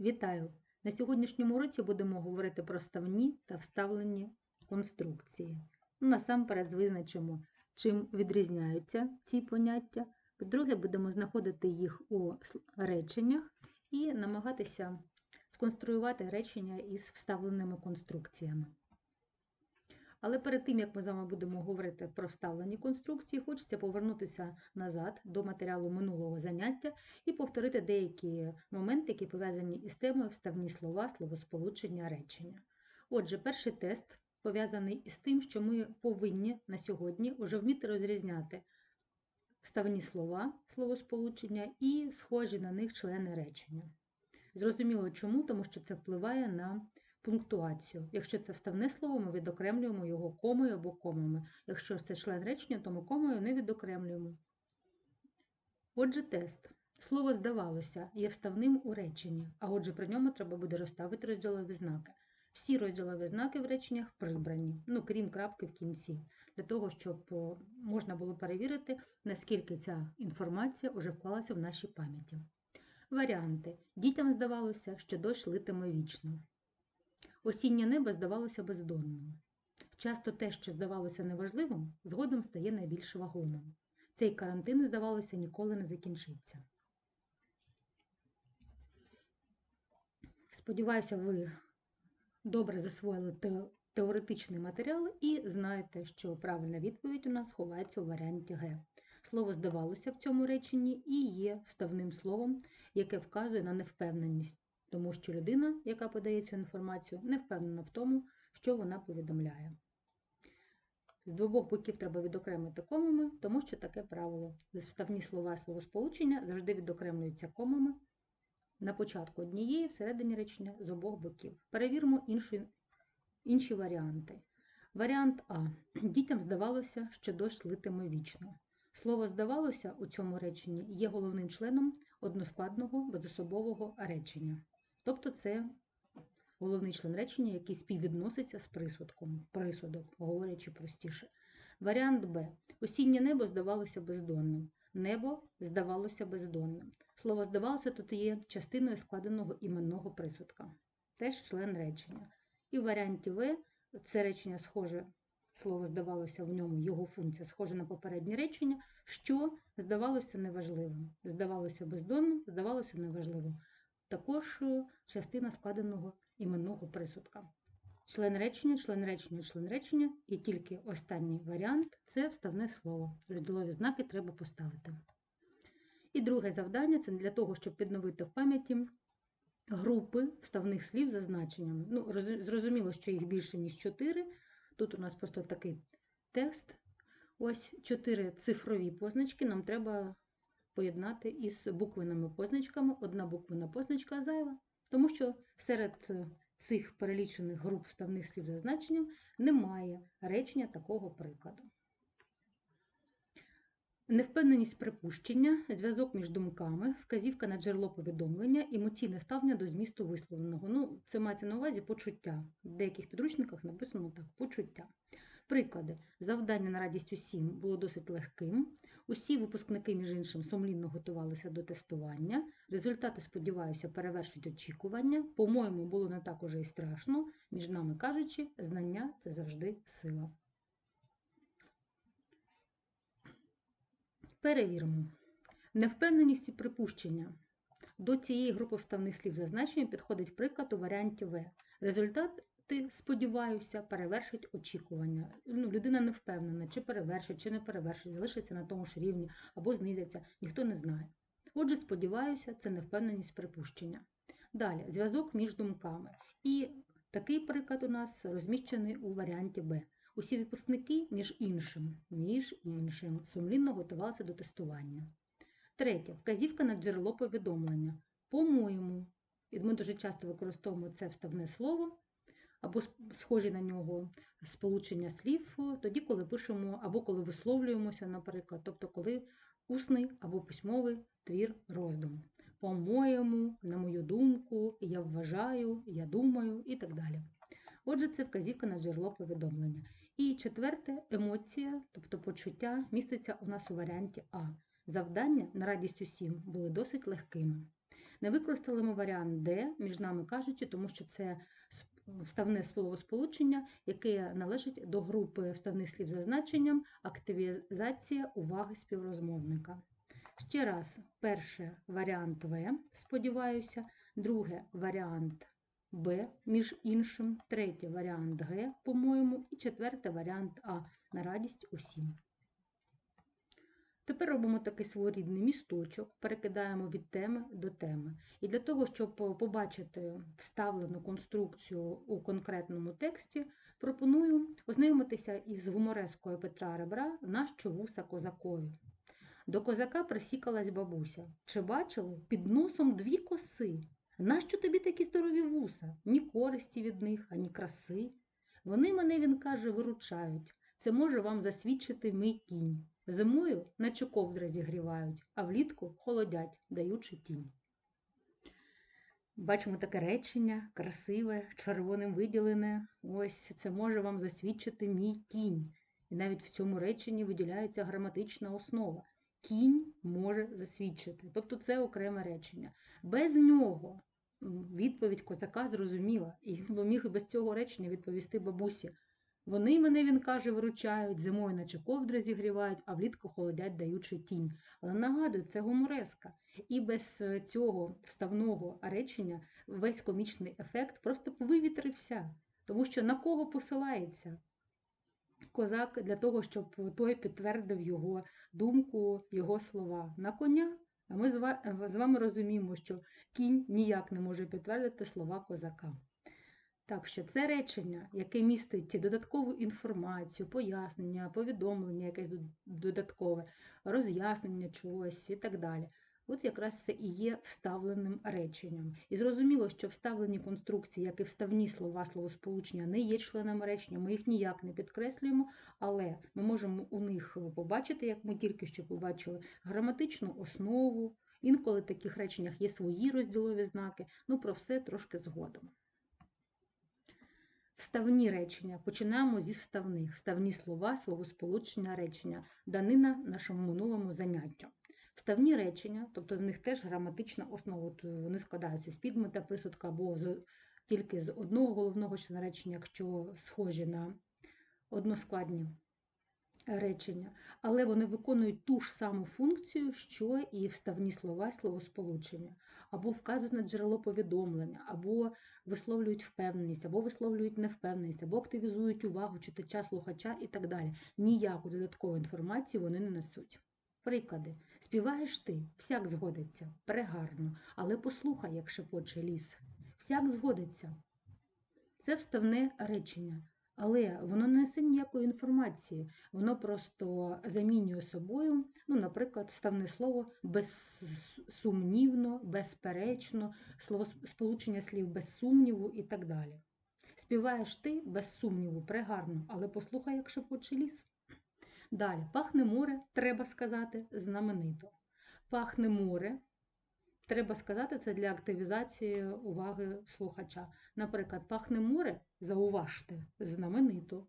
Вітаю! На сьогоднішньому уроці будемо говорити про ставні та вставлені конструкції. Ну, насамперед визначимо, чим відрізняються ці поняття. По-друге, будемо знаходити їх у реченнях і намагатися сконструювати речення із вставленими конструкціями. Але перед тим, як ми з вами будемо говорити про вставлені конструкції, хочеться повернутися назад до матеріалу минулого заняття і повторити деякі моменти, які пов'язані із темою вставні слова, словосполучення, речення. Отже, перший тест пов'язаний із тим, що ми повинні на сьогодні вже вміти розрізняти вставні слова, словосполучення і схожі на них члени речення. Зрозуміло чому, тому що це впливає на пунктуацію. Якщо це вставне слово, ми відокремлюємо його комою або комами. Якщо це член речення, то ми комою не відокремлюємо. Отже, тест. Слово здавалося є вставним у реченні, а отже, при ньому треба буде розставити розділові знаки. Всі розділові знаки в реченнях прибрані, ну крім крапки в кінці, для того, щоб можна було перевірити, наскільки ця інформація вже вклалася в наші пам'яті. Варіанти. Дітям здавалося, що дощ литиме вічно. Осіннє небо здавалося бездонним. Часто те, що здавалося неважливим, згодом стає найбільш вагомим. Цей карантин, здавалося, ніколи не закінчиться. Сподіваюся, ви добре засвоїли те- теоретичний матеріал і знаєте, що правильна відповідь у нас ховається у варіанті Г. Слово здавалося в цьому реченні і є вставним словом, яке вказує на невпевненість, тому що людина, яка подає цю інформацію, не впевнена в тому, що вона повідомляє. З двох боків треба відокремити комами, тому що таке правило. Вставні слова словосполучення завжди відокремлюються комами на початку однієї, всередині речення з обох боків. Перевіримо інші, інші варіанти. Варіант А. Дітям здавалося, що дощ литиме вічно. Слово здавалося у цьому реченні є головним членом односкладного безособового речення. Тобто це головний член речення, який співвідноситься з присудком, присудок, говорячи простіше. Варіант Б. Осіннє небо здавалося бездонним. Небо здавалося бездонним. Слово здавалося тут є частиною складеного іменного присудка, теж член речення. І в варіанті В це речення схоже, слово здавалося в ньому, його функція схожа на попереднє речення, що здавалося неважливим. Здавалося бездонним, здавалося неважливим. Також е, частина складеного іменного присудка. Член речення, член речення, член речення, і тільки останній варіант це вставне слово. Розділові знаки треба поставити. І друге завдання це для того, щоб відновити в пам'яті групи вставних слів за значеннями. Ну, зрозуміло, що їх більше, ніж чотири. Тут у нас просто такий текст. Ось чотири цифрові позначки нам треба поєднати із буквенними позначками. Одна буквена позначка зайва, тому що серед цих перелічених груп вставних слів за значенням немає речення такого прикладу. Невпевненість припущення, зв'язок між думками, вказівка на джерело повідомлення, емоційне ставлення до змісту висловленого. Ну, це мається на увазі почуття. В деяких підручниках написано так: почуття. Приклади. Завдання на радість усім було досить легким. Усі випускники, між іншим, сумлінно готувалися до тестування. Результати, сподіваюся, перевершать очікування. По-моєму, було не так уже і страшно. Між нами кажучи, знання це завжди сила. Перевіримо. Невпевненість і припущення. До цієї групи вставних слів за значенням підходить приклад у варіанті В. Результати, сподіваюся, перевершить очікування. Ну, людина не впевнена, чи перевершить, чи не перевершить, залишиться на тому ж рівні або знизиться, ніхто не знає. Отже, сподіваюся, це невпевненість припущення. Далі, зв'язок між думками. І такий приклад у нас розміщений у варіанті Б. Усі випускники, між іншим, між іншим, сумлінно готувалися до тестування. Третє. Вказівка на джерело повідомлення. По-моєму, і ми дуже часто використовуємо це вставне слово або схожі на нього сполучення слів, е, тоді, коли пишемо, або коли висловлюємося, наприклад, тобто коли усний або письмовий твір роздум. По-моєму, на мою думку, я вважаю, я думаю і так далі. Отже, це вказівка на джерело повідомлення. І четверте емоція, тобто почуття, міститься у нас у варіанті А. Завдання на радість усім були досить легкими. Не використали ми варіант Д, між нами кажучи, тому що це вставне словосполучення, яке належить до групи вставних слів за значенням активізація уваги співрозмовника. Ще раз, перше варіант В, сподіваюся, друге варіант Б, між іншим, третє варіант Г, по-моєму, і четверте варіант А на радість усім. Тепер робимо такий своєрідний місточок, перекидаємо від теми до теми. І для того, щоб побачити вставлену конструкцію у конкретному тексті, пропоную ознайомитися із гуморескою Петра Ребра «Нащо вуса козакові. До козака присікалась бабуся. Чи бачили? Під носом дві коси. Нащо тобі такі здорові вуса? Ні користі від них, ані краси. Вони мене, він каже, виручають. Це може вам засвідчити мій кінь. Зимою наче ковдри зігрівають, а влітку холодять, даючи тінь. Бачимо таке речення, красиве, червоним виділене. Ось це може вам засвідчити мій кінь. І навіть в цьому реченні виділяється граматична основа. Кінь може засвідчити. Тобто це окреме речення. Без нього відповідь козака зрозуміла, і він міг і без цього речення відповісти бабусі. Вони мене, він каже, виручають, зимою наче ковдри зігрівають, а влітку холодять, даючи тінь. Але нагадую, це гумореска. І без е, цього вставного речення весь комічний ефект просто вивітрився. Тому що на кого посилається козак для того, щоб той підтвердив його думку, його слова на коня. А ми з вами розуміємо, що кінь ніяк не може підтвердити слова козака. Так що це речення, яке містить додаткову інформацію, пояснення, повідомлення, якесь додаткове, роз'яснення чогось і так далі. От якраз це і є вставленим реченням. І зрозуміло, що вставлені конструкції, як і вставні слова, словосполучення, не є членами речення, ми їх ніяк не підкреслюємо, але ми можемо у них побачити, як ми тільки що побачили, граматичну основу. Інколи в таких реченнях є свої розділові знаки. Ну, про все трошки згодом. Вставні речення. Починаємо зі вставних. Вставні слова, словосполучення, речення. Данина нашому минулому заняттю. Вставні речення, тобто в них теж граматична основа. Вони складаються з підмета, присудка або з, тільки з одного головного члена речення, якщо схожі на односкладні речення. Але вони виконують ту ж саму функцію, що і вставні слова словосполучення. Або вказують на джерело повідомлення, або висловлюють впевненість, або висловлюють невпевненість, або активізують увагу читача, слухача і так далі. Ніяку додаткову інформацію вони не несуть. Приклади. Співаєш ти, всяк згодиться, прегарно, але послухай, як шепоче ліс. Всяк згодиться. Це вставне речення, але воно не несе ніякої інформації. Воно просто замінює собою, ну, наприклад, вставне слово безсумнівно, безперечно, слово сполучення слів без сумніву і так далі. Співаєш ти без сумніву, прегарно, але послухай, як шепоче ліс. Далі, пахне море, треба сказати, знаменито. Пахне море, треба сказати, це для активізації уваги слухача. Наприклад, пахне море, зауважте, знаменито.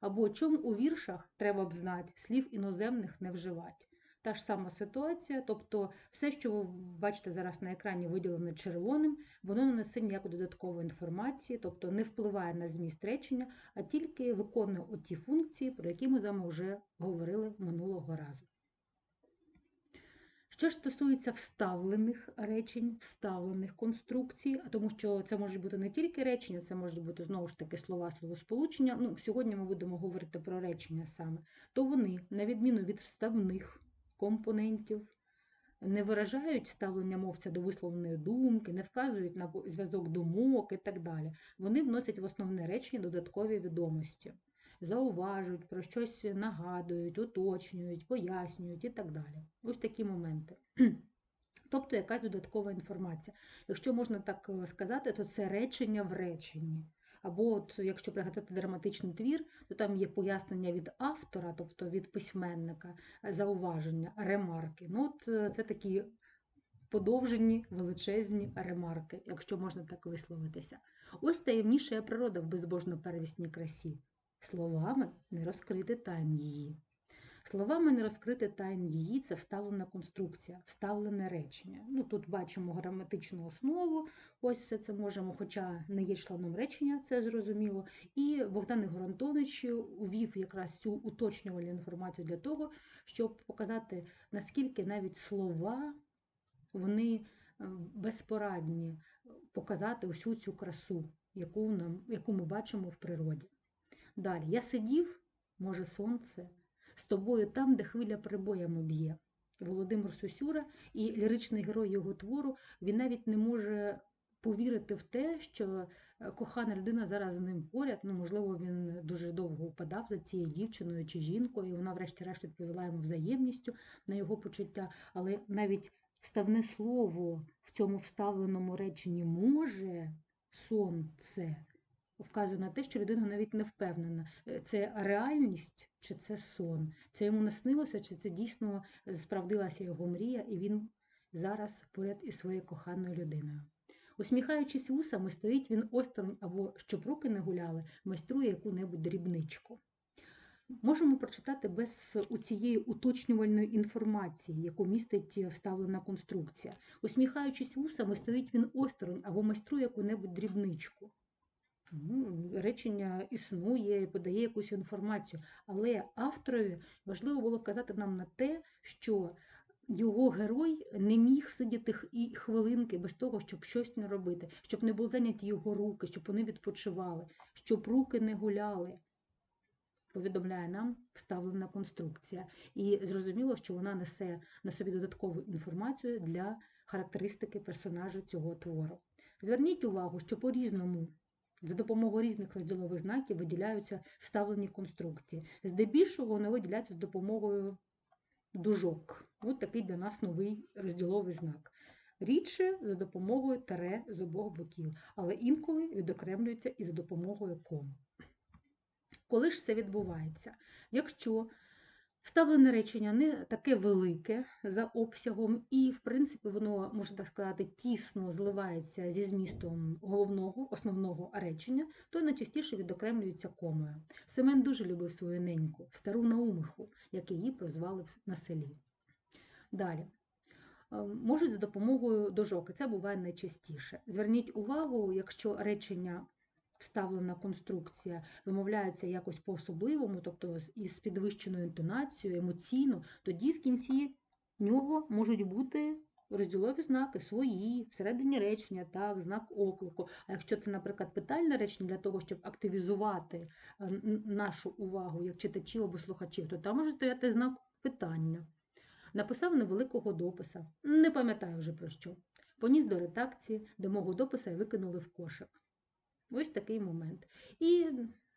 Або чому у віршах треба б знати, слів іноземних не вживати. Та ж сама ситуація, тобто все, що ви бачите зараз на екрані виділене червоним, воно не несе ніякої додаткової інформації, тобто не впливає на зміст речення, а тільки виконує оті функції, про які ми з вами вже говорили минулого разу. Що ж стосується вставлених речень, вставлених конструкцій, а тому що це можуть бути не тільки речення, це можуть бути знову ж таки слова, словосполучення. Ну, сьогодні ми будемо говорити про речення саме, то вони, на відміну від вставних компонентів, не виражають ставлення мовця до висловленої думки, не вказують на зв'язок думок і так далі. Вони вносять в основне речення додаткові відомості, зауважують, про щось нагадують, уточнюють, пояснюють і так далі. Ось такі моменти. Тобто якась додаткова інформація. Якщо можна так е, сказати, то це речення в реченні. Або от, якщо пригадати драматичний твір, то там є пояснення від автора, тобто від письменника, зауваження, ремарки. Ну, от е, це такі подовжені величезні ремарки, якщо можна так висловитися. Ось таємніша природа в безбожно первісній красі. Словами не розкрити тайн її. Словами не розкрити тайн її це вставлена конструкція, вставлене речення. Ну, Тут бачимо граматичну основу, ось все це можемо, хоча не є членом речення, це зрозуміло. І Богдан Ігор увів якраз цю уточнювальну інформацію для того, щоб показати, наскільки навіть слова вони е, безпорадні показати усю цю красу, яку, нам, яку ми бачимо в природі. Далі я сидів, може, сонце, з тобою там, де хвиля прибоями б'є. Володимир Сусюра і ліричний герой його твору, він навіть не може повірити в те, що е, кохана людина зараз з ним поряд. Ну, можливо, він дуже довго упадав за цією дівчиною чи жінкою. і Вона, врешті-решт, відповіла йому взаємністю на його почуття, але навіть вставне слово в цьому вставленому реченні може сонце вказує на те, що людина навіть не впевнена, е, це реальність чи це сон, це йому наснилося, чи це дійсно справдилася його мрія, і він зараз поряд із своєю коханою людиною. Усміхаючись вусами, стоїть він осторонь або щоб руки не гуляли, майструє яку-небудь дрібничку. Можемо прочитати без цієї уточнювальної інформації, яку містить вставлена конструкція. Усміхаючись вусами, стоїть він осторонь або майструє яку-небудь дрібничку. Ну, Речення існує, подає якусь інформацію, але авторові важливо було вказати нам на те, що його герой не міг сидіти і хвилинки без того, щоб щось не робити, щоб не були зайняті його руки, щоб вони відпочивали, щоб руки не гуляли. Повідомляє нам вставлена конструкція. І зрозуміло, що вона несе на собі додаткову інформацію для характеристики персонажа цього твору. Зверніть увагу, що по-різному за допомогою різних розділових знаків виділяються вставлені конструкції. Здебільшого вони виділяються з допомогою дужок. Ось такий для нас новий розділовий знак. Рідше за допомогою таре з обох боків, але інколи відокремлюються і за допомогою ком. Коли ж це відбувається? Якщо Вставлене речення не таке велике за обсягом, і, в принципі, воно, можна так сказати, тісно зливається зі змістом головного, основного речення, то найчастіше відокремлюється комою. Семен дуже любив свою неньку, стару наумиху, як її прозвали на селі. Далі. Ем, можуть за допомогою дожок, і це буває найчастіше. Зверніть увагу, якщо речення вставлена конструкція вимовляється якось по-особливому, тобто із підвищеною інтонацією, емоційно, тоді в кінці нього можуть бути розділові знаки свої, всередині речення, так, знак оклику. А якщо це, наприклад, питальне речення для того, щоб активізувати е, нашу увагу як читачів або слухачів, то там може стояти знак питання. Написав невеликого дописа, не пам'ятаю вже про що. Поніс до редакції, де мого дописа викинули в кошик. Ось такий момент. І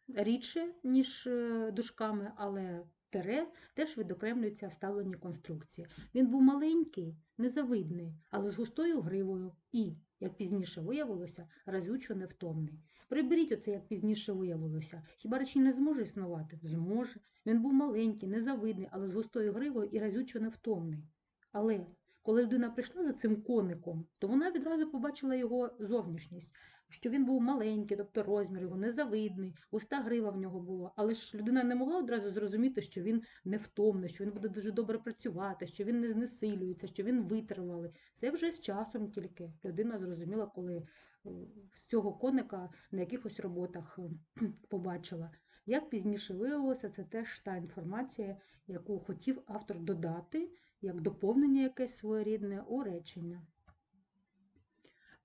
рідше, ніж е, дужками, але тере теж відокремлюються вставлені конструкції. Він був маленький, незавидний, але з густою гривою і, як пізніше виявилося, разючо невтомний. Приберіть оце, як пізніше виявилося. Хіба речення не зможе існувати? Зможе. Він був маленький, незавидний, але з густою гривою і разючо невтомний. Але коли людина прийшла за цим коником, то вона відразу побачила його зовнішність що він був маленький, тобто розмір його незавидний, уста грива в нього було. Але ж людина не могла одразу зрозуміти, що він невтомний, що він буде дуже добре працювати, що він не знесилюється, що він витривалий. Це вже з часом тільки людина зрозуміла, коли е, цього коника на якихось роботах е, побачила. Як пізніше виявилося, це теж та інформація, яку хотів автор додати, як доповнення якесь своєрідне у речення.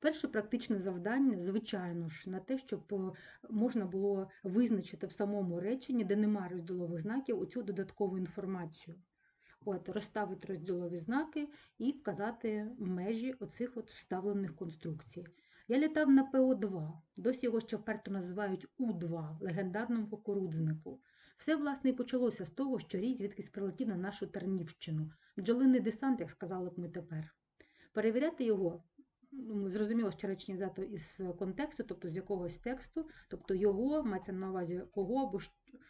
Перше практичне завдання, звичайно ж, на те, щоб е, можна було визначити в самому реченні, де немає розділових знаків, оцю додаткову інформацію. От, Розставити розділові знаки і вказати межі оцих от вставлених конструкцій. Я літав на ПО2, досі його ще вперто називають У2, легендарному кукурудзнику. Все, власне, і почалося з того, що рій звідкись прилетів на нашу Тернівщину. Бджолиний десант, як сказали б ми тепер. Перевіряти його Ну, зрозуміло, що речення взято із контексту, тобто з якогось тексту, тобто його мається на увазі кого або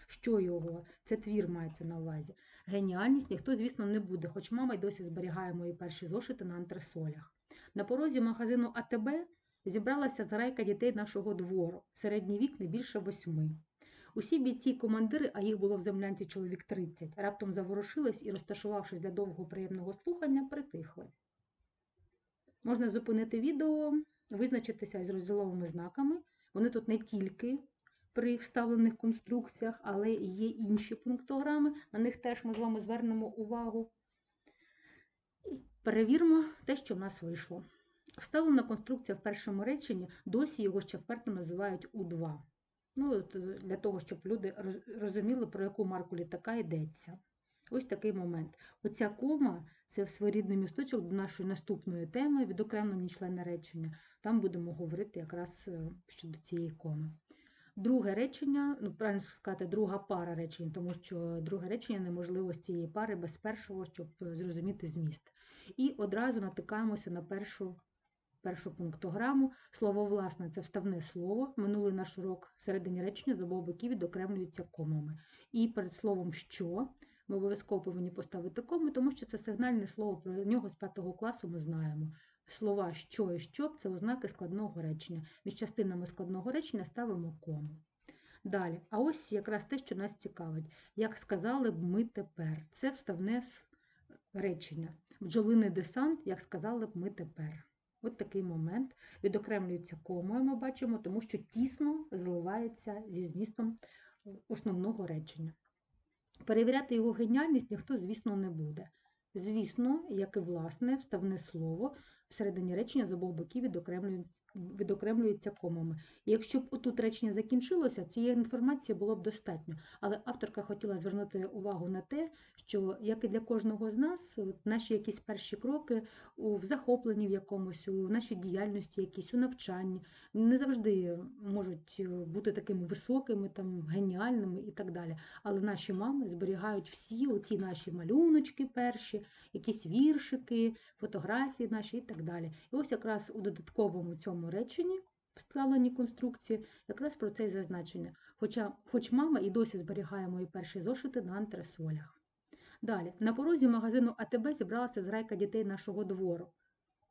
що його, це твір мається на увазі. Геніальність ніхто, звісно, не буде, хоч мама й досі зберігає мої перші зошити на антресолях. На порозі магазину АТБ зібралася зрайка дітей нашого двору, середній вік не більше восьми. Усі бійці командири, а їх було в землянці чоловік 30, раптом заворушились і, розташувавшись для довгого приємного слухання, притихли. Можна зупинити відео, визначитися із розділовими знаками. Вони тут не тільки при вставлених конструкціях, але є інші пунктограми. На них теж ми з вами звернемо увагу. І перевіримо те, що в нас вийшло. Вставлена конструкція в першому реченні, досі його ще вперто називають У2. Ну, е, Для того, щоб люди розуміли, про яку марку літака йдеться. Ось такий момент. Оця кома це своєрідний місточок до нашої наступної теми відокремлені члени речення. Там будемо говорити якраз е, щодо цієї коми. Друге речення, ну правильно сказати, друга пара речень, тому що друге речення неможливо з цієї пари без першого, щоб е, зрозуміти зміст. І одразу натикаємося на першу, першу пунктограму. Слово власне це вставне слово. Минулий наш урок всередині речення з обох боків відокремлюються комами. І перед словом що ми обов'язково повинні поставити кому, тому що це сигнальне слово, про нього з п'ятого класу ми знаємо. Слова що і щоб це ознаки складного речення. Між частинами складного речення ставимо кому. Далі, а ось якраз те, що нас цікавить. Як сказали б ми тепер. Це вставне речення. Бджолиний десант, як сказали б ми тепер. От такий момент. Відокремлюється комою, ми бачимо, тому що тісно зливається зі змістом е, основного речення. Перевіряти його геніальність ніхто, звісно, не буде. Звісно, як і власне вставне слово всередині речення з обох боків відокремлюється, відокремлюється комами. І якщо б отут речення закінчилося, цієї інформації було б достатньо. Але авторка хотіла звернути увагу на те, що як і для кожного з нас, наші якісь перші кроки у захопленні в якомусь, у нашій діяльності, якісь у навчанні, не завжди можуть е, бути такими високими, там, геніальними і так далі. Але наші мами зберігають всі оті наші малюночки перші, якісь віршики, фотографії наші і так далі. І ось якраз у додатковому цьому реченні, вставленій конструкції, якраз про це й зазначення. Хоча, хоч мама і досі зберігає мої перші зошити на антресолях. Далі, на порозі магазину АТБ зібралася зрайка дітей нашого двору.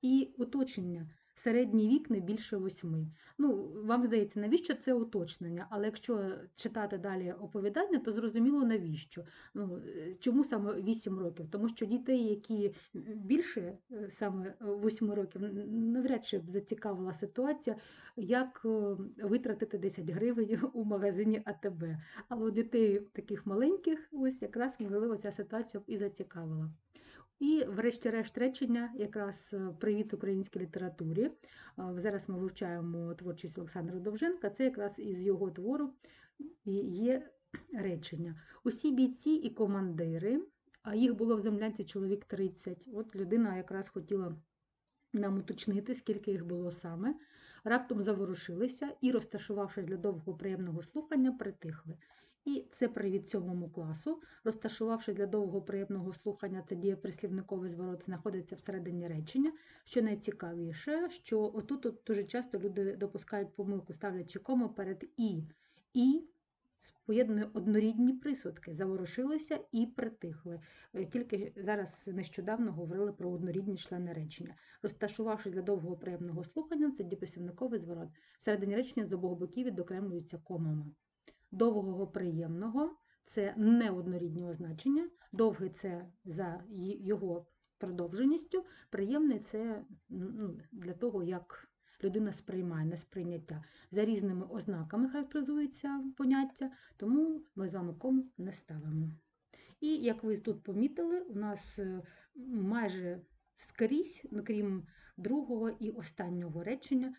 І уточнення. Середній вік не більше восьми. Ну, вам здається, навіщо це уточнення? Але якщо читати далі оповідання, то зрозуміло навіщо. Ну, е, чому саме 8 років? Тому що дітей, які більше е, саме 8 років, навряд чи б зацікавила ситуація, як е, витратити 10 гривень у магазині АТБ. Але у дітей таких маленьких, ось якраз можливо ця ситуація б і зацікавила. І, врешті-решт, речення, якраз е, привіт українській літературі. Е, Зараз ми вивчаємо творчість Олександра Довженка. Це якраз із його твору є речення. Усі бійці і командири, а їх було в землянці чоловік 30. От людина якраз хотіла нам уточнити, скільки їх було саме. Раптом заворушилися і, розташувавшись для довгого приємного слухання, притихли. І це привіт сьомому класу. Розташувавшись для довгого приємного слухання, це дієприслівниковий зворот знаходиться всередині речення. Що найцікавіше, що отут от дуже часто люди допускають помилку, ставлячи кому перед і. І поєднує однорідні присудки, заворушилися і притихли. Е, Тільки зараз нещодавно говорили про однорідні члени речення. Розташувавшись для довгого приємного слухання, це дієприслівниковий зворот. Всередині речення з обох боків відокремлюються комами. Довгого приємного це не однорідні означення. Довгий це за його продовженістю, приємний це ну, для того, як людина сприймає не сприйняття. За різними ознаками характеризується поняття, тому ми з вами кому не ставимо. І як ви тут помітили, у нас е, майже скрізь, крім другого і останнього речення,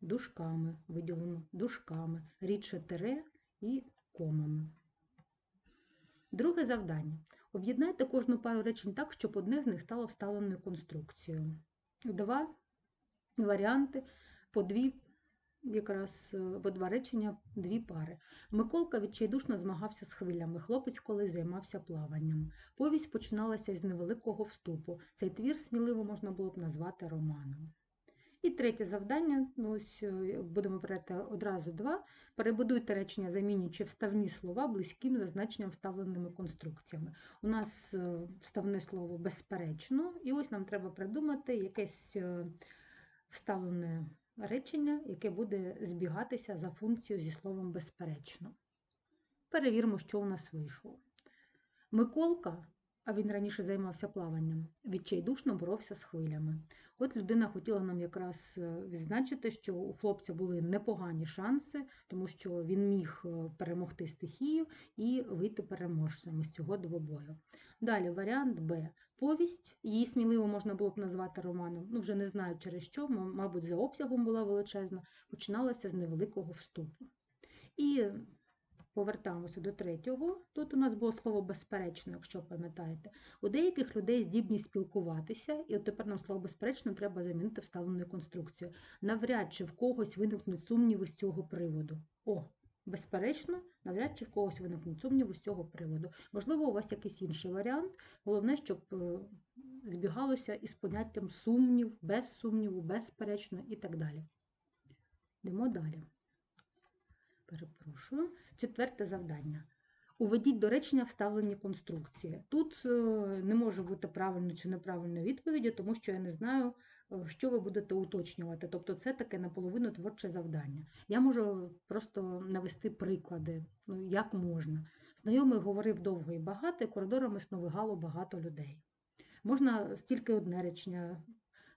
дужками виділено дужками, рідше тире і комами. Друге завдання. Об'єднайте кожну пару речень так, щоб одне з них стало вставленою конструкцією. Два варіанти по дві, якраз е, по два речення, дві пари. Миколка відчайдушно змагався з хвилями. Хлопець колись займався плаванням. Повість починалася з невеликого вступу. Цей твір сміливо можна було б назвати романом. І третє завдання, ну ось е, будемо брати одразу два. Перебудуйте речення, замінюючи вставні слова близьким за значенням вставленими конструкціями. У нас е, вставне слово безперечно, і ось нам треба придумати якесь е, вставлене речення, яке буде збігатися за функцією зі словом безперечно. Перевіримо, що у нас вийшло. Миколка, а він раніше займався плаванням, відчайдушно боровся з хвилями. От людина хотіла нам якраз е, відзначити, що у хлопця були непогані шанси, тому що він міг е, перемогти стихію і вийти переможцем з цього двобою. Далі варіант Б. Повість, її сміливо можна було б назвати романом, ну вже не знаю через що, мабуть, за обсягом була величезна, починалася з невеликого вступу. І повертаємося до третього. Тут у нас було слово безперечно, якщо пам'ятаєте. У деяких людей здібність спілкуватися, і от тепер нам слово безперечно треба замінити вставленою конструкцією. Навряд чи в когось виникнуть сумніви з цього приводу. О, безперечно, навряд чи в когось виникнуть сумніви з цього приводу. Можливо, у вас якийсь інший варіант. Головне, щоб е, збігалося із поняттям сумнів, без сумніву, безперечно і так далі. Йдемо далі. Перепрошую. Четверте завдання. Уведіть до речення вставлені конструкції. Тут е, не може бути правильно чи неправильної відповіді, тому що я не знаю, е, що ви будете уточнювати. Тобто це таке наполовину творче завдання. Я можу просто навести приклади, ну, як можна. Знайомий говорив довго і багато, і коридорами сновигало багато людей. Можна стільки одне речення,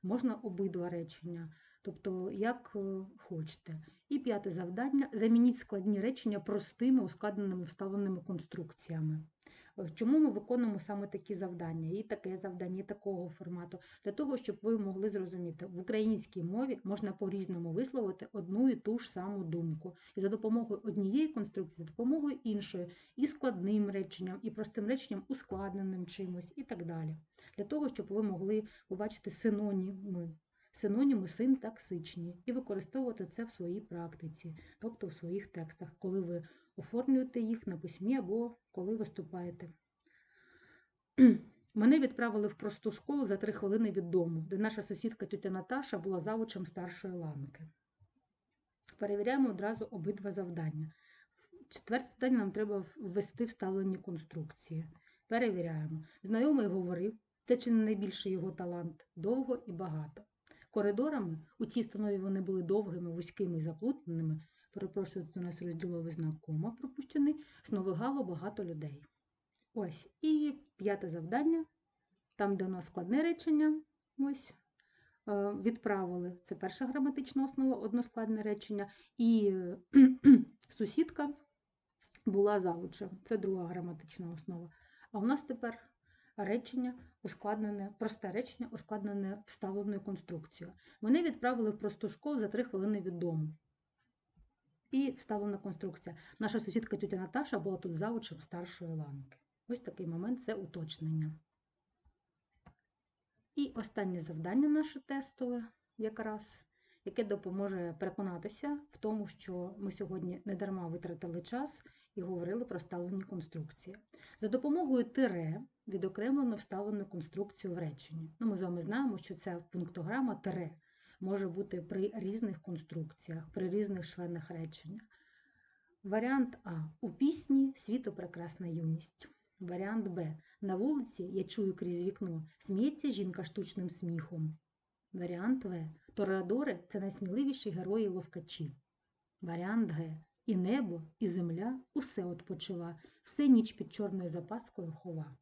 можна обидва речення, тобто як е, хочете. І п'яте завдання замініть складні речення простими ускладненими вставленими конструкціями. Е, Чому ми виконуємо саме такі завдання? І таке завдання, і такого формату. Для того, щоб ви могли зрозуміти, в українській мові можна по-різному висловити одну і ту ж саму думку. І за допомогою однієї конструкції, за допомогою іншої, і складним реченням, і простим реченням, ускладненим чимось, і так далі. Для того, щоб ви могли побачити синоніми синоніми синтаксичні і використовувати це в своїй практиці, тобто в своїх текстах, коли ви оформлюєте їх на письмі або коли виступаєте. Мене відправили в просту школу за три хвилини від дому, де наша сусідка тетя Наташа була завучем старшої ланки. Перевіряємо одразу обидва завдання. Четверте завдання нам треба ввести вставлені конструкції. Перевіряємо. Знайомий говорив, це чи не найбільший його талант, довго і багато. Коридорами у цій установі вони були довгими, вузькими і заплутаними. Перепрошую, тут у нас розділовий знак кома пропущений, сновигало багато людей. Ось. І п'яте завдання, там, де у нас складне речення, ось, е, відправили. Це перша граматична основа, односкладне речення. І сусідка була завучем. Це друга граматична основа. А у нас тепер речення ускладнене, просте речення, ускладнене вставленою конструкцією. Мене відправили в просту школу за три хвилини від дому. І вставлена конструкція. Наша сусідка тетя Наташа була тут завучем старшої ланки. Ось такий момент це уточнення. І останнє завдання наше тестове, якраз, яке допоможе переконатися в тому, що ми сьогодні не дарма витратили час і говорили про вставлені конструкції. За допомогою тире відокремлено вставлену конструкцію в реченні. Ну, Ми з вами знаємо, що ця пунктограма тире може бути при різних конструкціях, при різних членах речення. Варіант А. У пісні світо прекрасна юність. Варіант Б. На вулиці я чую крізь вікно. Сміється жінка штучним сміхом. Варіант В. Тореадори це найсміливіші герої ловкачі. Варіант Г. І небо, і земля усе odpoчива, все ніч під чорною запаскою хова.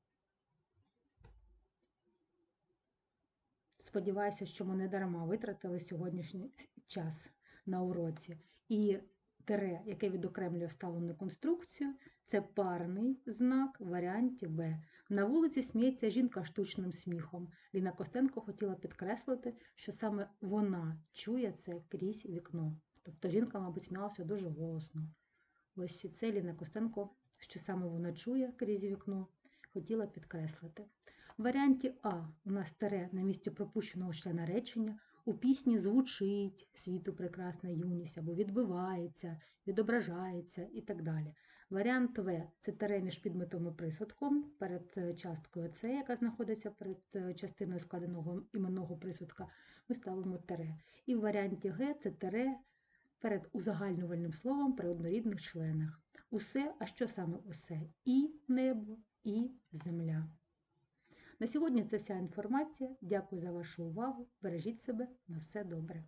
Сподіваюся, що ми не дарма витратили сьогоднішній час на уроці. І тире, яке відокремлює вставлену конструкцію, це парний знак в варіанті Б. На вулиці сміється жінка штучним сміхом. Ліна Костенко хотіла підкреслити, що саме вона чує це крізь вікно. Тобто жінка, мабуть, сміялася дуже голосно. Ось це Ліна Костенко, що саме вона чує крізь вікно, хотіла підкреслити. В варіанті А у нас тере на місці пропущеного члена речення. У пісні звучить світу прекрасна юність або відбивається, відображається і так далі. Варіант В це тере між підметом і присудком перед е, часткою С, яка знаходиться перед е, частиною складеного іменного присудка, ми ставимо тере. І в варіанті Г це тере перед узагальнювальним словом при однорідних членах. Усе, а що саме усе? І небо, і земля. На сьогодні це вся інформація. Дякую за вашу увагу. Бережіть себе на все добре.